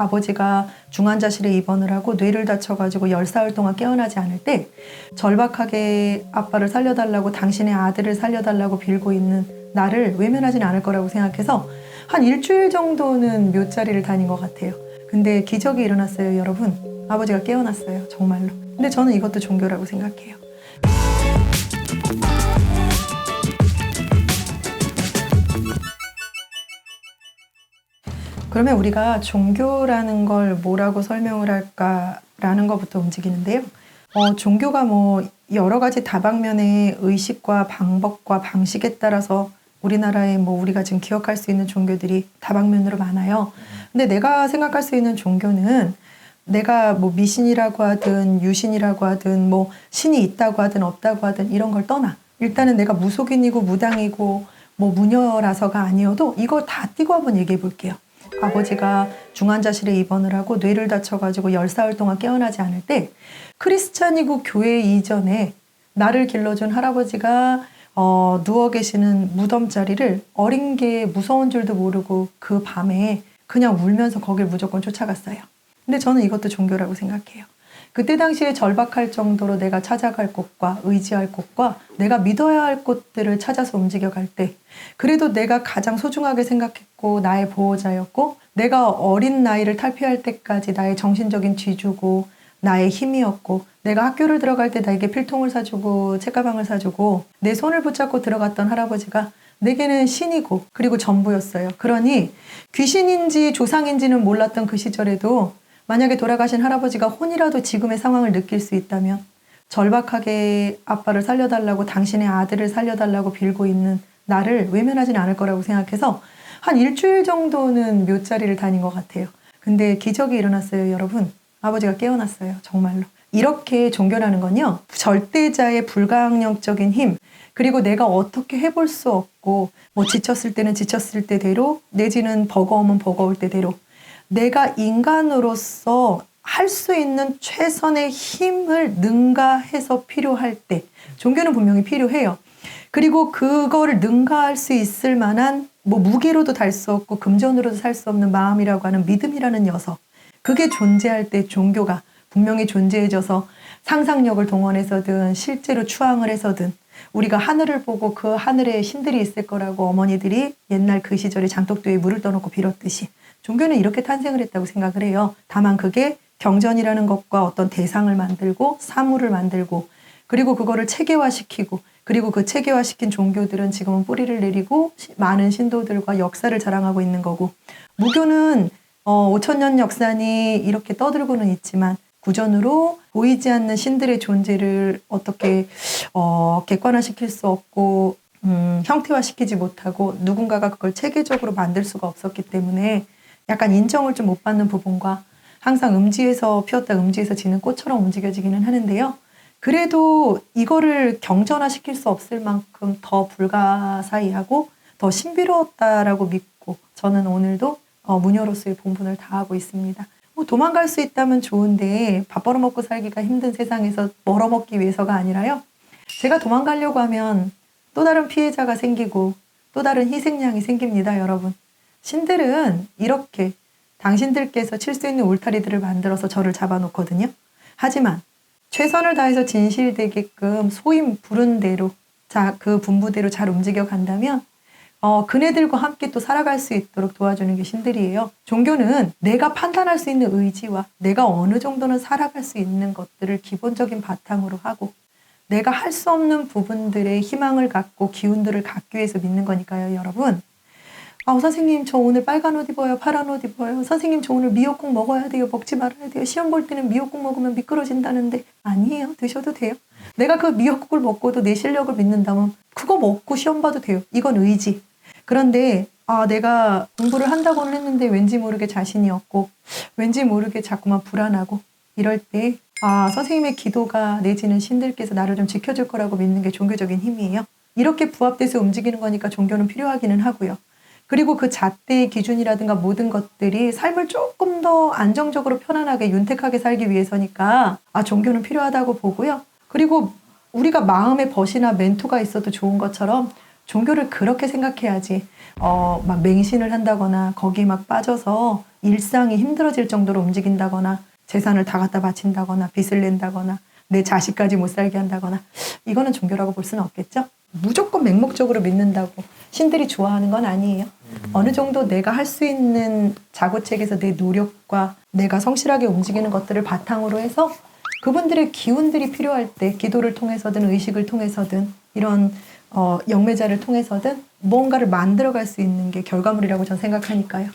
아버지가 중환자실에 입원을 하고 뇌를 다쳐가지고 10사흘 동안 깨어나지 않을 때 절박하게 아빠를 살려달라고 당신의 아들을 살려달라고 빌고 있는 나를 외면하진 않을 거라고 생각해서 한 일주일 정도는 묘자리를 다닌 것 같아요. 근데 기적이 일어났어요, 여러분. 아버지가 깨어났어요, 정말로. 근데 저는 이것도 종교라고 생각해요. 그러면 우리가 종교라는 걸 뭐라고 설명을 할까라는 것부터 움직이는데요. 어, 종교가 뭐 여러 가지 다방면의 의식과 방법과 방식에 따라서 우리나라에 뭐 우리가 지금 기억할 수 있는 종교들이 다방면으로 많아요. 근데 내가 생각할 수 있는 종교는 내가 뭐 미신이라고 하든 유신이라고 하든 뭐 신이 있다고 하든 없다고 하든 이런 걸 떠나 일단은 내가 무속인이고 무당이고 뭐 무녀라서가 아니어도 이걸 다 띄고 한번 얘기해 볼게요. 아버지가 중환자실에 입원을 하고 뇌를 다쳐가지고 10사흘 동안 깨어나지 않을 때 크리스찬이고 교회 이전에 나를 길러준 할아버지가 어, 누워 계시는 무덤 자리를 어린 게 무서운 줄도 모르고 그 밤에 그냥 울면서 거길 무조건 쫓아갔어요. 근데 저는 이것도 종교라고 생각해요. 그때 당시에 절박할 정도로 내가 찾아갈 곳과 의지할 곳과 내가 믿어야 할 곳들을 찾아서 움직여갈 때 그래도 내가 가장 소중하게 생각했고 나의 보호자였고 내가 어린 나이를 탈피할 때까지 나의 정신적인 쥐주고 나의 힘이었고 내가 학교를 들어갈 때 나에게 필통을 사주고 책가방을 사주고 내 손을 붙잡고 들어갔던 할아버지가 내게는 신이고 그리고 전부였어요. 그러니 귀신인지 조상인지는 몰랐던 그 시절에도 만약에 돌아가신 할아버지가 혼이라도 지금의 상황을 느낄 수 있다면 절박하게 아빠를 살려달라고 당신의 아들을 살려달라고 빌고 있는 나를 외면하진 않을 거라고 생각해서 한 일주일 정도는 묘자리를 다닌 것 같아요. 근데 기적이 일어났어요, 여러분. 아버지가 깨어났어요, 정말로. 이렇게 종교라는 건요, 절대자의 불가항력적인 힘, 그리고 내가 어떻게 해볼 수 없고, 뭐 지쳤을 때는 지쳤을 때대로, 내지는 버거우면 버거울 때대로, 내가 인간으로서 할 수 있는 최선의 힘을 능가해서 필요할 때, 종교는 분명히 필요해요. 그리고 그거를 능가할 수 있을 만한 뭐 무게로도 달 수 없고 금전으로도 살 수 없는 마음이라고 하는 믿음이라는 녀석. 그게 존재할 때 종교가 분명히 존재해져서 상상력을 동원해서든 실제로 추앙을 해서든 우리가 하늘을 보고 그 하늘에 신들이 있을 거라고 어머니들이 옛날 그 시절에 장독도에 물을 떠놓고 빌었듯이 종교는 이렇게 탄생을 했다고 생각을 해요. 다만 그게 경전이라는 것과 어떤 대상을 만들고 사물을 만들고 그리고 그거를 체계화시키고 그리고 그 체계화시킨 종교들은 지금은 뿌리를 내리고 많은 신도들과 역사를 자랑하고 있는 거고 무교는 어, 5천년 역사니 이렇게 떠들고는 있지만 구전으로 보이지 않는 신들의 존재를 어떻게 어, 객관화시킬 수 없고 음, 형태화시키지 못하고 누군가가 그걸 체계적으로 만들 수가 없었기 때문에 약간 인정을 좀 못 받는 부분과 항상 음지에서 피었다 음지에서 지는 꽃처럼 움직여지기는 하는데요. 그래도 이거를 경전화 시킬 수 없을 만큼 더 불가사의하고 더 신비로웠다라고 믿고 저는 오늘도 어, 무녀로서의 본분을 다하고 있습니다. 뭐 도망갈 수 있다면 좋은데 밥 벌어먹고 살기가 힘든 세상에서 멀어먹기 위해서가 아니라요. 제가 도망가려고 하면 또 다른 피해자가 생기고 또 다른 희생양이 생깁니다, 여러분. 신들은 이렇게 당신들께서 칠 수 있는 울타리들을 만들어서 저를 잡아놓거든요. 하지만 최선을 다해서 진실되게끔 소임 부른 대로 자, 그 분부대로 잘 움직여 간다면 어, 그네들과 함께 또 살아갈 수 있도록 도와주는 게 신들이에요. 종교는 내가 판단할 수 있는 의지와 내가 어느 정도는 살아갈 수 있는 것들을 기본적인 바탕으로 하고 내가 할 수 없는 부분들의 희망을 갖고 기운들을 갖기 위해서 믿는 거니까요, 여러분. 아, 선생님, 저 오늘 빨간 옷 입어요, 파란 옷 입어요. 선생님, 저 오늘 미역국 먹어야 돼요, 먹지 말아야 돼요. 시험 볼 때는 미역국 먹으면 미끄러진다는데. 아니에요, 드셔도 돼요. 내가 그 미역국을 먹고도 내 실력을 믿는다면 그거 먹고 시험 봐도 돼요. 이건 의지. 그런데 아, 내가 공부를 한다고는 했는데 왠지 모르게 자신이 없고 왠지 모르게 자꾸만 불안하고 이럴 때 아, 선생님의 기도가 내지는 신들께서 나를 좀 지켜줄 거라고 믿는 게 종교적인 힘이에요. 이렇게 부합돼서 움직이는 거니까 종교는 필요하기는 하고요. 그리고 그 잣대의 기준이라든가 모든 것들이 삶을 조금 더 안정적으로 편안하게 윤택하게 살기 위해서니까 아, 종교는 필요하다고 보고요. 그리고 우리가 마음의 벗이나 멘토가 있어도 좋은 것처럼 종교를 그렇게 생각해야지. 어, 막 맹신을 한다거나 거기에 막 빠져서 일상이 힘들어질 정도로 움직인다거나 재산을 다 갖다 바친다거나 빚을 낸다거나 내 자식까지 못 살게 한다거나 이거는 종교라고 볼 수는 없겠죠. 무조건 맹목적으로 믿는다고 신들이 좋아하는 건 아니에요. 어느 정도 내가 할 수 있는 자고책에서 내 노력과 내가 성실하게 움직이는 것들을 바탕으로 해서 그분들의 기운들이 필요할 때 기도를 통해서든 의식을 통해서든 이런 어, 영매자를 통해서든 무언가를 만들어갈 수 있는 게 결과물이라고 저는 생각하니까요.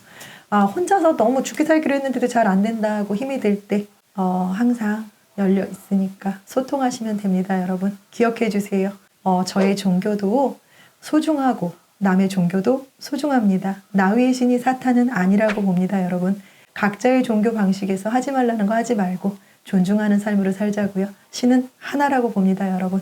아, 혼자서 너무 죽기 살기로 했는데도 잘 안 된다고 힘이 들때 어, 항상 열려 있으니까 소통하시면 됩니다, 여러분. 기억해 주세요. 어, 저의 종교도 소중하고 남의 종교도 소중합니다. 나 위의 신이 사탄은 아니라고 봅니다, 여러분. 각자의 종교 방식에서 하지 말라는 거 하지 말고 존중하는 삶으로 살자고요. 신은 하나라고 봅니다, 여러분.